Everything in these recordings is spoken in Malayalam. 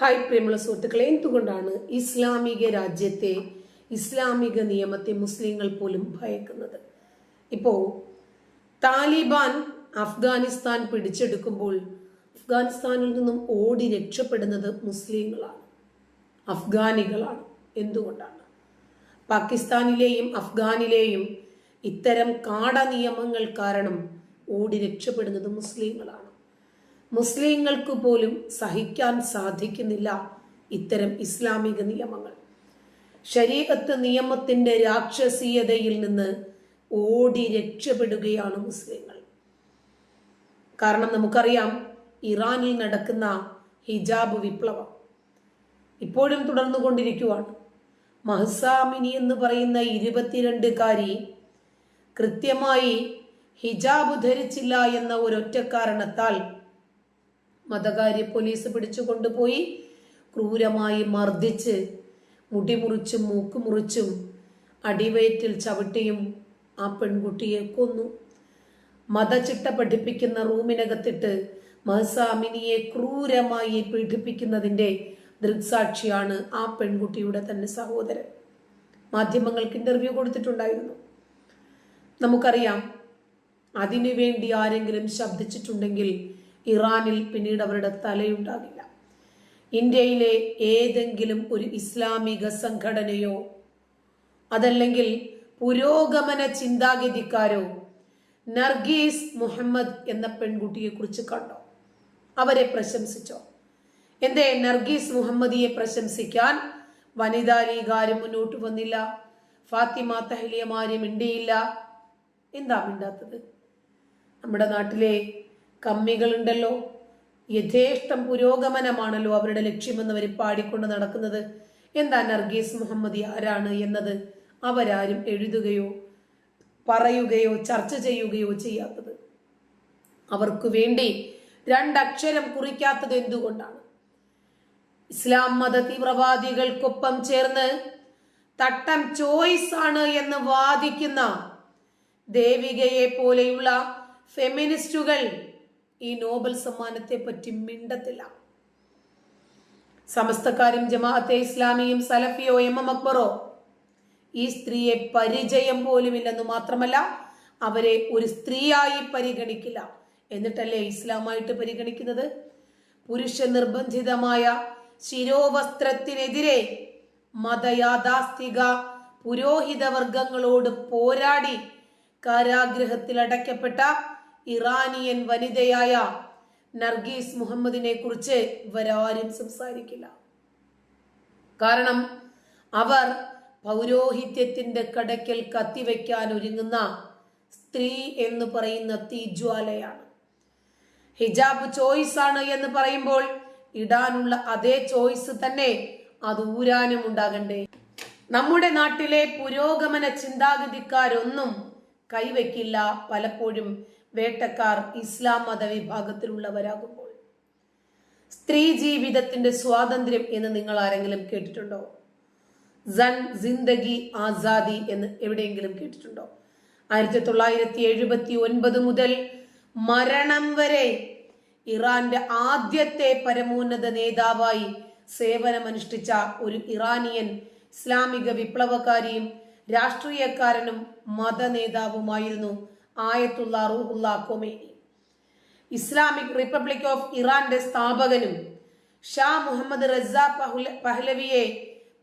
ഹായ് പ്രിയമുള്ള സുഹൃത്തുക്കളെ എന്തുകൊണ്ടാണ് ഇസ്ലാമിക രാജ്യത്തെ ഇസ്ലാമിക നിയമത്തെ മുസ്ലിങ്ങൾ പോലും ഭയക്കുന്നത്? ഇപ്പോ താലിബാൻ അഫ്ഗാനിസ്ഥാൻ പിടിച്ചെടുക്കുമ്പോൾ അഫ്ഗാനിസ്ഥാനിൽ നിന്നും ഓടി രക്ഷപ്പെടുന്നത് മുസ്ലിങ്ങളാണ് അഫ്ഗാനികളാണ്. എന്തുകൊണ്ടാണ്? പാകിസ്ഥാനിലെയും അഫ്ഗാനിലെയും ഇത്തരം കാട നിയമങ്ങൾ കാരണം ഓടി രക്ഷപ്പെടുന്നത് മുസ്ലിങ്ങളാണ്. മുസ്ലിങ്ങൾക്ക് പോലും സഹിക്കാൻ സാധിക്കുന്നില്ല ഇത്തരം ഇസ്ലാമിക നിയമങ്ങൾ. ശരീരത്ത് നിയമത്തിന്റെ രാക്ഷസീയതയിൽ നിന്ന് ഓടി രക്ഷപ്പെടുകയാണ് മുസ്ലിങ്ങൾ. കാരണം നമുക്കറിയാം ഇറാനിൽ നടക്കുന്ന ഹിജാബ് വിപ്ലവം ഇപ്പോഴും തുടർന്നു കൊണ്ടിരിക്കുവാണ് മഹസാമിനി എന്ന് പറയുന്ന ഇരുപത്തിരണ്ടുകാരി കൃത്യമായി ഹിജാബ് ധരിച്ചില്ല എന്ന ഒരൊറ്റ കാരണത്താൽ മതകാര്യ പോലീസ് പിടിച്ചു കൊണ്ടുപോയി. ക്രൂരമായി മർദ്ദിച്ച് മുടി മുറിച്ചും മൂക്ക് മുറിച്ചും അടിവയറ്റിൽ ചവിട്ടിയും ആ പെൺകുട്ടിയെ കൊന്നു. മതചിട്ട പഠിപ്പിക്കുന്ന റൂമിനകത്തിട്ട് മഹസാമിനിയെ ക്രൂരമായി പീഡിപ്പിക്കുന്നതിന്റെ ദൃക്സാക്ഷിയാണ് ആ പെൺകുട്ടിയുടെ തന്നെ സഹോദരൻ. മാധ്യമങ്ങൾക്ക് ഇന്റർവ്യൂ കൊടുത്തിട്ടുണ്ടായിരുന്നു. നമുക്കറിയാം അതിനുവേണ്ടി ആരെങ്കിലും ശബ്ദിച്ചിട്ടുണ്ടെങ്കിൽ ഇറാനിൽ പിന്നീട് അവരുടെ തലയുണ്ടാകില്ല. ഇന്ത്യയിലെ ഏതെങ്കിലും ഒരു ഇസ്ലാമിക സംഘടനയോ അതല്ലെങ്കിൽ പുരോഗമന ചിന്താഗതിക്കാരോ നർഗീസ് മുഹമ്മദ് എന്ന പെൺകുട്ടിയെ കുറിച്ച് കണ്ടോ? അവരെ പ്രശംസിച്ചോ? എന്തേ നർഗീസ് മുഹമ്മദിയെ പ്രശംസിക്കാൻ വനിതാ ലീഗാരും മുന്നോട്ട് വന്നില്ല? ഫാത്തിമ തഹലിയമാരും മിണ്ടിയില്ല? എന്താ മിണ്ടാത്തത്? നമ്മുടെ നാട്ടിലെ കമ്മികളുണ്ടല്ലോ. യഥേഷ്ടം പുരോഗമനമാണല്ലോ അവരുടെ ലക്ഷ്യമെന്ന് അവർ പാടിക്കൊണ്ട് നടക്കുന്നത്. എന്താ നർഗീസ് മുഹമ്മദി ആരാണ് എന്നത് അവരാരും എഴുതുകയോ പറയുകയോ ചർച്ച ചെയ്യുകയോ ചെയ്യാത്തത്. അവർക്ക് വേണ്ടി രണ്ടക്ഷരം കുറിക്കാത്തത് എന്തുകൊണ്ടാണ്? ഇസ്ലാം മത തീവ്രവാദികൾക്കൊപ്പം ചേർന്ന് തട്ടം ചോയ്സ് ആണ് എന്ന് വാദിക്കുന്ന ദേവികയെ പോലെയുള്ള ഫെമിനിസ്റ്റുകൾ ഈ നോബൽ സമ്മാനത്തെ പറ്റി മിണ്ടത്തില്ല. സമസ്തക്കാരും ജമാഅത്തെ ഇസ്ലാമിയും സലഫിയോ എം എം അക്ബറോ ഈ സ്ത്രീയെ പരിചയം പോലുമില്ലെന്ന് മാത്രമല്ല അവരെ ഒരു സ്ത്രീയായി പരിഗണിക്കില്ല. എന്നിട്ടല്ലേ ഇസ്ലാമായിട്ട് പരിഗണിക്കുന്നത്? പുരുഷ നിർബന്ധിതമായ ശിരോവസ്ത്രത്തിനെതിരെ മതയാഥാസ്ഥിക പുരോഹിത വർഗങ്ങളോട് പോരാടി കാരാഗ്രഹത്തിൽ അടയ്ക്കപ്പെട്ട ഇറാനിയൻ വനിതയായ നർഗീസ് മുഹമ്മദിനെ കുറിച്ച് ഇവരാരും സംസാരിക്കില്ല. കാരണം അവർ പൗരോഹിത്യത്തിന്റെ കടക്കൽ കത്തിവെക്കാൻ ഒരുങ്ങുന്ന സ്ത്രീ എന്ന് പറയുന്ന തീജ്വാലയാണ് ഹിജാബ് ചോയ്സ് ആണ് എന്ന് പറയുമ്പോൾ ഇടാനുള്ള അതേ ചോയ്സ് തന്നെ അത് ഊരാനും ഉണ്ടാകണ്ടേ. നമ്മുടെ നാട്ടിലെ പുരോഗമന ചിന്താഗതിക്കാരൊന്നും കൈവയ്ക്കില്ല പലപ്പോഴും വേട്ടക്കാർ ഇസ്ലാം മത വിഭാഗത്തിലുള്ളവരാകുമ്പോൾ സ്ത്രീ ജീവിതത്തിന്റെ സ്വാതന്ത്ര്യം എന്ന് നിങ്ങൾ ആരെങ്കിലും കേട്ടിട്ടുണ്ടോ? സൺ ജിന്ദഗി ആസാദി എന്ന് എവിടെയെങ്കിലും കേട്ടിട്ടുണ്ടോ? ആയിരത്തി തൊള്ളായിരത്തി എഴുപത്തി ഒൻപത് മുതൽ മരണം വരെ ഇറാന്റെ ആദ്യത്തെ പരമോന്നത നേതാവായി സേവനമനുഷ്ഠിച്ച ഒരു ഇറാനിയൻ ഇസ്ലാമിക വിപ്ലവകാരിയും രാഷ്ട്രീയക്കാരനും മത നേതാവുമായിരുന്നു Ayatollah Ruhollah Khomeini Islamic Republic of ഇറാന്റെ സ്ഥാപകനും ഷാ മുഹമ്മദ് റസ പഹ്ലവിയെ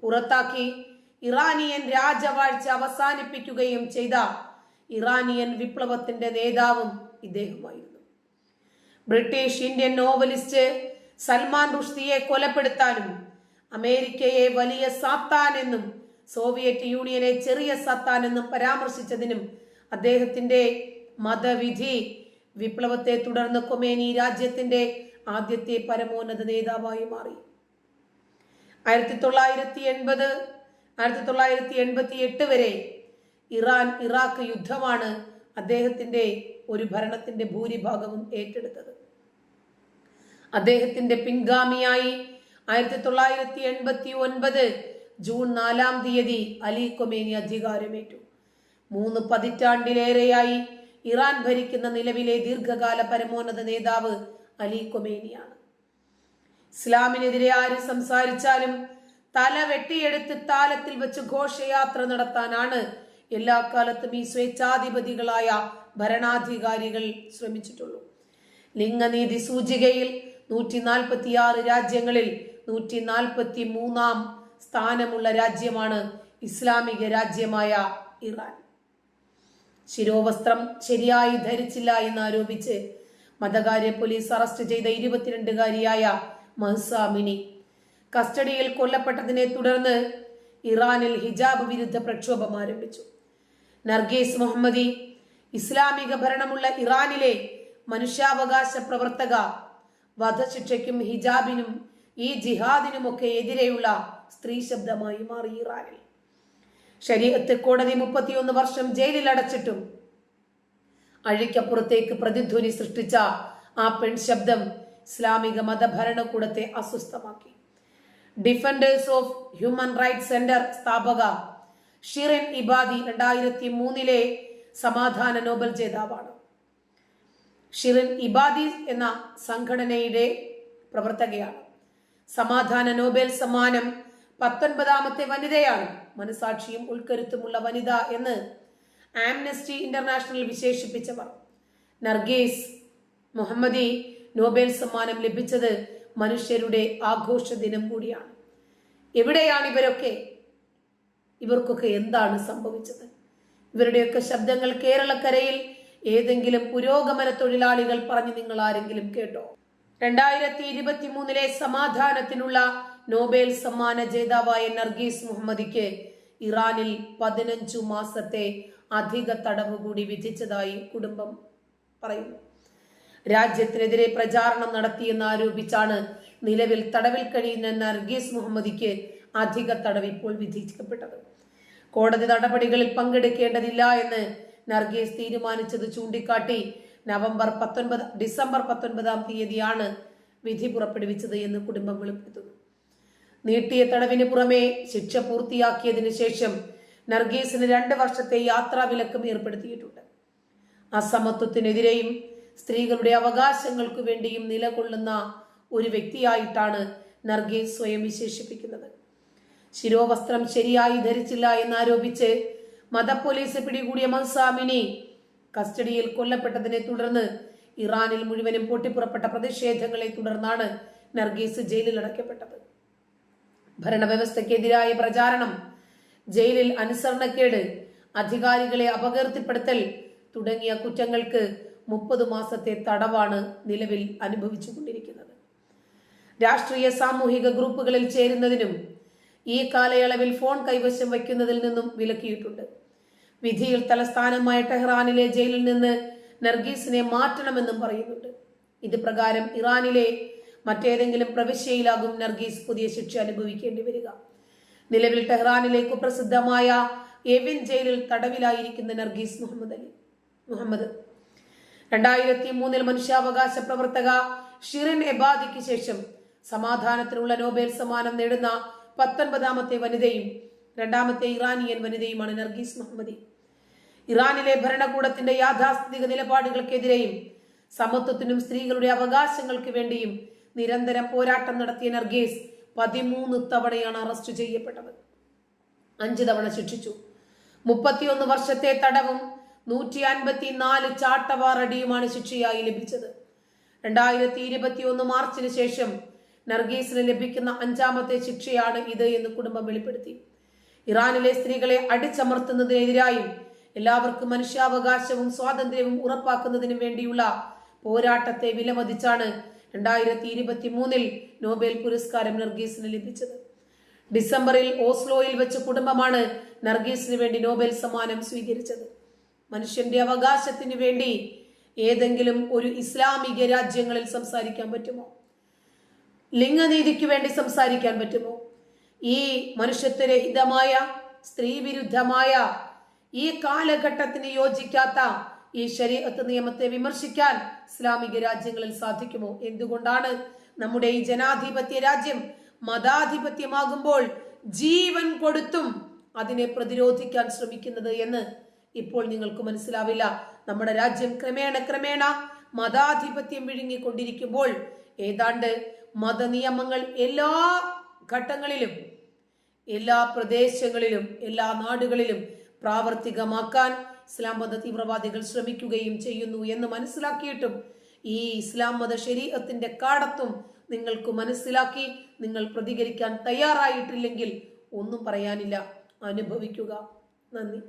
പുറത്താക്കി ഇറാനിയൻ രാജവാഴ്ച അവസാനിപ്പിക്കുകയും ചെയ്ത ഇറാനിയൻ വിപ്ലവത്തിന്റെ നേതാവും ഇദ്ദേഹമായിരുന്നു ബ്രിട്ടീഷ് ഇന്ത്യൻ നോവലിസ്റ്റ് സൽമാൻ റുഷ്ദിയെ കൊലപ്പെടുത്താനും അമേരിക്കയെ വലിയ സാത്താൻ എന്നും സോവിയറ്റ് യൂണിയനെ ചെറിയ സത്താൻ എന്നും പരാമർശിച്ചതിനും അദ്ദേഹത്തിന്റെ മതവിധി വിപ്ലവത്തെ തുടർന്ന് കൊമേനി രാജ്യത്തിന്റെ ആദ്യത്തെ പരമോന്നത നേതാവായി മാറി. ആയിരത്തി തൊള്ളായിരത്തി എൺപത് ആയിരത്തി തൊള്ളായിരത്തി എൺപത്തി എട്ട് വരെ ഇറാൻ ഇറാഖ് യുദ്ധമാണ് അദ്ദേഹത്തിന്റെ ഒരു ഭരണത്തിന്റെ ഭൂരിഭാഗവും ഏറ്റെടുത്തത്. അദ്ദേഹത്തിന്റെ പിൻഗാമിയായി ആയിരത്തി തൊള്ളായിരത്തി എൺപത്തി ഒൻപത് ജൂൺ നാലാം തീയതി അലി കൊമേനി അധികാരമേറ്റു. മൂന്ന് പതിറ്റാണ്ടിലേറെയായി ഇറാൻ ഭരിക്കുന്ന നിലവിലെ ദീർഘകാല പരമോന്നത നേതാവ് അലി കൊമേനിയാണ് ഇസ്ലാമിനെതിരെ ആര് സംസാരിച്ചാലും തല വെട്ടിയെടുത്ത് താലത്തിൽ വെച്ച് ഘോഷയാത്ര നടത്താനാണ് എല്ലാ കാലത്തും ഈ സ്വേച്ഛാധിപതികളായ ഭരണാധികാരികൾ ശ്രമിച്ചിട്ടുള്ളൂ. ലിംഗനീതി സൂചികയിൽ നൂറ്റി നാൽപ്പത്തിയാറ് രാജ്യങ്ങളിൽ നൂറ്റി നാൽപ്പത്തി മൂന്നാം സ്ഥാനമുള്ള രാജ്യമാണ് ഇസ്ലാമിക രാജ്യമായ ഇറാൻ. ശിരോവസ്ത്രം ശരിയായി ധരിച്ചില്ല എന്നാരോപിച്ച് മതകാര്യ പോലീസ് അറസ്റ്റ് ചെയ്ത ഇരുപത്തിരണ്ടുകാരിയായ മഹ്സാമിനി കസ്റ്റഡിയിൽ കൊല്ലപ്പെട്ടതിനെ തുടർന്ന് ഇറാനിൽ ഹിജാബ് വിരുദ്ധ പ്രക്ഷോഭം ആരംഭിച്ചു. നർഗീസ് മുഹമ്മദി ഇസ്ലാമിക ഭരണമുള്ള ഇറാനിലെ മനുഷ്യാവകാശ പ്രവർത്തക വധശിക്ഷയ്ക്കും ഹിജാബിനും ഈ ജിഹാദിനുമൊക്കെ എതിരെയുള്ള സ്ത്രീ ശബ്ദമായി മാറി ഇറാനിൽ. ശരീരത്ത് കോടതി മുപ്പത്തിയൊന്ന് വർഷം ജയിലിൽ അടച്ചിട്ടും. അഴിക്കപ്പുറത്തേക്ക് പ്രതിധ്വനി സൃഷ്ടിച്ച ആ പെൺ ശബ്ദം ഇസ്ലാമിക മതഭരണകൂടത്തെ അസ്വസ്ഥമാക്കി. Defenders of human rights centre സ്ഥാപക ഷിറിൻ ഇബാദി രണ്ടായിരത്തി മൂന്നിലെ സമാധാന നോബൽ ജേതാവാണ്. ഷിറിൻ ഇബാദി എന്ന സംഘടനയുടെ പ്രവർത്തകയാണ്. സമാധാന നോബൽ സമ്മാനം പത്തൊൻപതാമത്തെ വനിതയാണ് മനസാക്ഷിയും ഉൾക്കരുത്തുമുള്ള വനിത എന്ന് ആംനസ്റ്റി ഇന്റർനാഷണൽ വിശേഷിപ്പിച്ചവർ. നർഗീസ് മുഹമ്മദി നോബൽ സമ്മാനം ലഭിച്ചത് മനുഷ്യരുടെ ആഘോഷ ദിനം കൂടിയാണ്. എവിടെയാണ് ഇവരൊക്കെ? ഇവർക്കൊക്കെ എന്താണ് സംഭവിച്ചത്? ഇവരുടെയൊക്കെ ശബ്ദങ്ങൾ കേരളക്കരയിൽ ഏതെങ്കിലും പുരോഗമന തൊഴിലാളികൾ പറഞ്ഞു നിങ്ങൾ ആരെങ്കിലും കേട്ടോ? രണ്ടായിരത്തി ഇരുപത്തി മൂന്നിലെ സമാധാനത്തിനുള്ള നോബൽ സമ്മാന ജേതാവായ നർഗീസ് മുഹമ്മദിക്ക് ഇറാനിൽ പതിനഞ്ചു മാസത്തെ അധിക തടവ് കൂടി വിധിച്ചതായി കുടുംബം പറയുന്നു. രാജ്യത്തിനെതിരെ പ്രചാരണം നടത്തിയെന്ന് ആരോപിച്ചാണ് നിലവിൽ തടവിൽ കഴിയുന്ന നർഗീസ് മുഹമ്മദിക്ക് അധിക തടവ് ഇപ്പോൾ വിധിക്കപ്പെട്ടത്. കോടതി നടപടികളിൽ പങ്കെടുക്കേണ്ടതില്ല എന്ന് നർഗീസ് തീരുമാനിച്ചത് ചൂണ്ടിക്കാട്ടി നവംബർ പത്തൊൻപത് ഡിസംബർ പത്തൊൻപതാം തീയതിയാണ് വിധി പുറപ്പെടുവിച്ചത് എന്ന് കുടുംബം വെളിപ്പെടുത്തുന്നു. നീട്ടിയ തടവിന് പുറമെ ശിക്ഷ പൂർത്തിയാക്കിയതിനു ശേഷം നർഗീസിന് രണ്ട് വർഷത്തെ യാത്രാ വിലക്കും ഏർപ്പെടുത്തിയിട്ടുണ്ട്. അസമത്വത്തിനെതിരെയും സ്ത്രീകളുടെ അവകാശങ്ങൾക്കു വേണ്ടിയും നിലകൊള്ളുന്ന ഒരു വ്യക്തിയായിട്ടാണ് നർഗീസ് സ്വയം വിശേഷിപ്പിക്കുന്നത്. ശിരോവസ്ത്രം ശരിയായി ധരിച്ചില്ല എന്നാരോപിച്ച് മത പോലീസ് പിടികൂടിയ മൻസാമിനി കസ്റ്റഡിയിൽ കൊല്ലപ്പെട്ടതിനെ തുടർന്ന് ഇറാനിൽ മുഴുവനും പൊട്ടിപ്പുറപ്പെട്ട പ്രതിഷേധങ്ങളെ തുടർന്നാണ് നർഗീസ് ജയിലിൽ അടയ്ക്കപ്പെട്ടത് ഭരണവ്യവസ്ഥയ്ക്കെതിരായ പ്രചാരണം ജയിലിൽ അനുസരണക്കേട് അധികാരികളെ അപകീർത്തിപ്പെടുത്തൽ തുടങ്ങിയ കുറ്റങ്ങൾക്ക് മുപ്പത് മാസത്തെ തടവാണ് നിലവിൽ അനുഭവിച്ചുകൊണ്ടിരിക്കുന്നത്. രാഷ്ട്രീയ സാമൂഹിക ഗ്രൂപ്പുകളിൽ ചേരുന്നതിനും ഈ കാലയളവിൽ ഫോൺ കൈവശം വയ്ക്കുന്നതിൽ നിന്നും വിലക്കിയിട്ടുണ്ട്. വിധിയിൽ തലസ്ഥാനമായ ടെഹ്റാനിലെ ജയിലിൽ നിന്ന് നർഗീസിനെ മാറ്റണമെന്നും പറയുന്നുണ്ട്. ഇത് പ്രകാരം ഇറാനിലെ മറ്റേതെങ്കിലും പ്രവിശ്യയിലാകും നർഗീസ് പുതിയ ശിക്ഷ അനുഭവിക്കേണ്ടി വരിക. നിലവിൽ ടെഹ്റാനിലെ കുപ്രസിദ്ധമായ എവിൻ ജയിലിൽ തടവിലായിരിക്കുന്ന നർഗീസ് മുഹമ്മദ് അലി. മുഹമ്മദ്. രണ്ടായിരത്തി മൂന്നിൽ മനുഷ്യാവകാശ പ്രവർത്തക ഷിറിൻ എബാദിക്ക് ശേഷം സമാധാനത്തിനുള്ള നോബൽ സമ്മാനം നേടുന്ന പത്തൊൻപതാമത്തെ വനിതയും രണ്ടാമത്തെ ഇറാനിയൻ വനിതയുമാണ് നർഗീസ് മുഹമ്മദി ഇറാനിലെ ഭരണകൂടത്തിന്റെ യാഥാസ്ഥിതിക നിലപാടുകൾക്കെതിരെയും സമത്വത്തിനും സ്ത്രീകളുടെ അവകാശങ്ങൾക്ക് വേണ്ടിയും നിരന്തരം പോരാട്ടം നടത്തിയ നർഗീസ് പതിമൂന്ന് തവണയാണ് അറസ്റ്റ് ചെയ്യപ്പെട്ടത്. അഞ്ച് തവണ ശിക്ഷിച്ചു. മുപ്പത്തിയൊന്ന് വർഷത്തെ തടവും നൂറ്റി അൻപത്തി നാല് ചാട്ടവാറടിയുമാണ് ശിക്ഷയായി ലഭിച്ചത്. രണ്ടായിരത്തി ഇരുപത്തി ഒന്ന് മാർച്ചിന് ശേഷം നർഗീസിന് ലഭിക്കുന്ന അഞ്ചാമത്തെ ശിക്ഷയാണ് ഇത് എന്ന് കുടുംബം വെളിപ്പെടുത്തി. ഇറാനിലെ സ്ത്രീകളെ അടിച്ചമർത്തുന്നതിനെതിരായും എല്ലാവർക്കും മനുഷ്യാവകാശവും സ്വാതന്ത്ര്യവും ഉറപ്പാക്കുന്നതിനും വേണ്ടിയുള്ള പോരാട്ടത്തെ വിലമതിച്ചാണ് രണ്ടായിരത്തി ഇരുപത്തി മൂന്നിൽ നോബൽ പുരസ്കാരം നർഗീസിന് ലഭിച്ചത്. ഡിസംബറിൽ ഓസ്ലോയിൽ വെച്ച് കുടുംബമാണ് നർഗീസിന് വേണ്ടി നോബൽ സമ്മാനം സ്വീകരിച്ചത്. മനുഷ്യന്റെ അവകാശത്തിന് വേണ്ടി ഏതെങ്കിലും ഒരു ഇസ്ലാമിക രാജ്യങ്ങളിൽ സംസാരിക്കാൻ പറ്റുമോ? ലിംഗനീതിക്ക് വേണ്ടി സംസാരിക്കാൻ പറ്റുമോ? ഈ മനുഷ്യത്വരഹിതമായ സ്ത്രീവിരുദ്ധമായ ഈ കാലഘട്ടത്തിന് യോജിക്കാത്ത ഈ ശരീരത്ത് നിയമത്തെ വിമർശിക്കാൻ ഇസ്ലാമിക രാജ്യങ്ങളിൽ സാധിക്കുമോ? എന്തുകൊണ്ടാണ് നമ്മുടെ ഈ ജനാധിപത്യ രാജ്യം മതാധിപത്യമാകുമ്പോൾ ജീവൻ കൊടുത്തും അതിനെ പ്രതിരോധിക്കാൻ ശ്രമിക്കുന്നത് എന്ന് ഇപ്പോൾ നിങ്ങൾക്ക് മനസ്സിലാവില്ല. നമ്മുടെ രാജ്യം ക്രമേണ ക്രമേണ മതാധിപത്യം വിഴുങ്ങിക്കൊണ്ടിരിക്കുമ്പോൾ ഏതാണ്ട് മതനിയമങ്ങൾ എല്ലാ ഘട്ടങ്ങളിലും എല്ലാ പ്രദേശങ്ങളിലും എല്ലാ നാടുകളിലും പ്രാവർത്തികമാക്കാൻ ഇസ്ലാം മത തീവ്രവാദികൾ ശ്രമിക്കുകയും ചെയ്യുന്നു എന്ന് മനസ്സിലാക്കിയിട്ടും ഈ ഇസ്ലാം മത ശരീരത്തിന്റെ കാടത്തും നിങ്ങൾക്ക് മനസ്സിലാക്കി നിങ്ങൾ പ്രതികരിക്കാൻ തയ്യാറായിട്ടില്ലെങ്കിൽ ഒന്നും പറയാനില്ല. അനുഭവിക്കുക. നന്ദി.